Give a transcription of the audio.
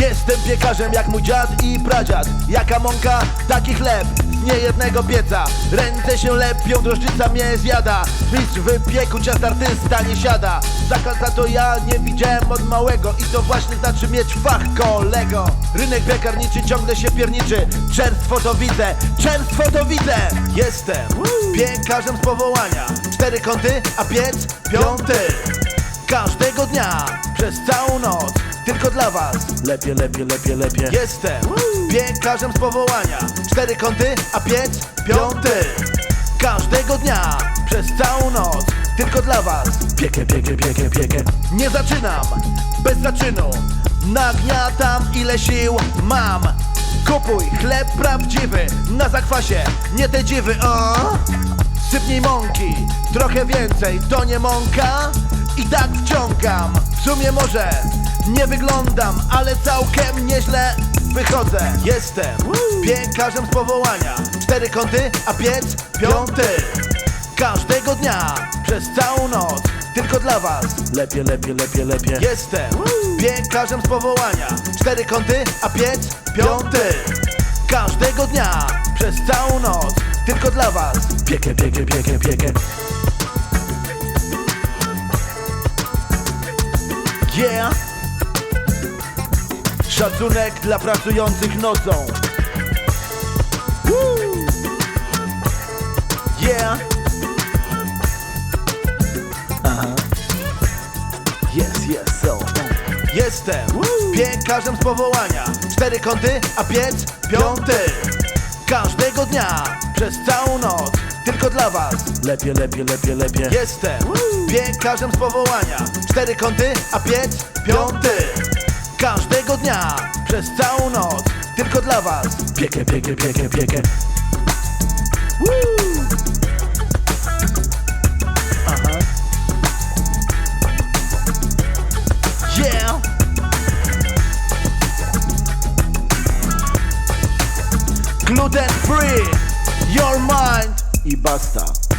Jestem piekarzem jak mój dziad i pradziad. Jaka mąka, taki chleb z niejednego pieca. Ręce się lepią, drożdżyca mnie zjada. Mistrz wypieku, ciast artysta nie siada. Zakaz to ja nie widziałem od małego I to właśnie znaczy mieć fach kolego. Rynek piekarniczy ciągle się pierniczy. Czerstwo to widzę, czerstwo to widzę. Jestem piekarzem z powołania. Cztery kąty, a piec piąty. Każdego dnia, przez całą noc Tylko dla was. Lepiej, lepiej, lepiej, lepiej. Jestem piekarzem z powołania. Cztery kąty, a piec piąty. Każdego dnia, przez całą noc. Tylko dla was. Piekę, piekę, piekę, piekę Nie zaczynam, bez zaczynu. Nagniatam ile sił mam. Kupuj chleb prawdziwy Na zakwasie, nie te dziwy, o! Sypnij mąki, trochę więcej, to nie mąka. I tak wciągam, w sumie może nie wyglądam Ale całkiem nieźle wychodzę. Jestem piekarzem z powołania. Cztery kąty, a piec piąty. Każdego dnia, przez całą noc Tylko dla was. Lepiej, lepiej, lepiej, lepiej. Jestem piekarzem z powołania. Cztery kąty, a piec piąty. Każdego dnia, przez całą noc Tylko dla was. Piekę, piekę, piekę, piekę Yeah Szacunek dla pracujących nocą. Woo! Yeah. Aha. Yes, yes, so. Jestem piekarzem z powołania. Cztery kąty, a piec piąty. Każdego dnia, przez całą noc. Tylko dla was. Lepiej, lepiej, lepiej, lepiej Jestem piekarzem z powołania. Cztery kąty, a piec piąty Każdego dnia, przez całą noc Tylko dla was Piekę, piekę, piekę, piekę Woo! Aha. Yeah! Gluten free, your mind i basta.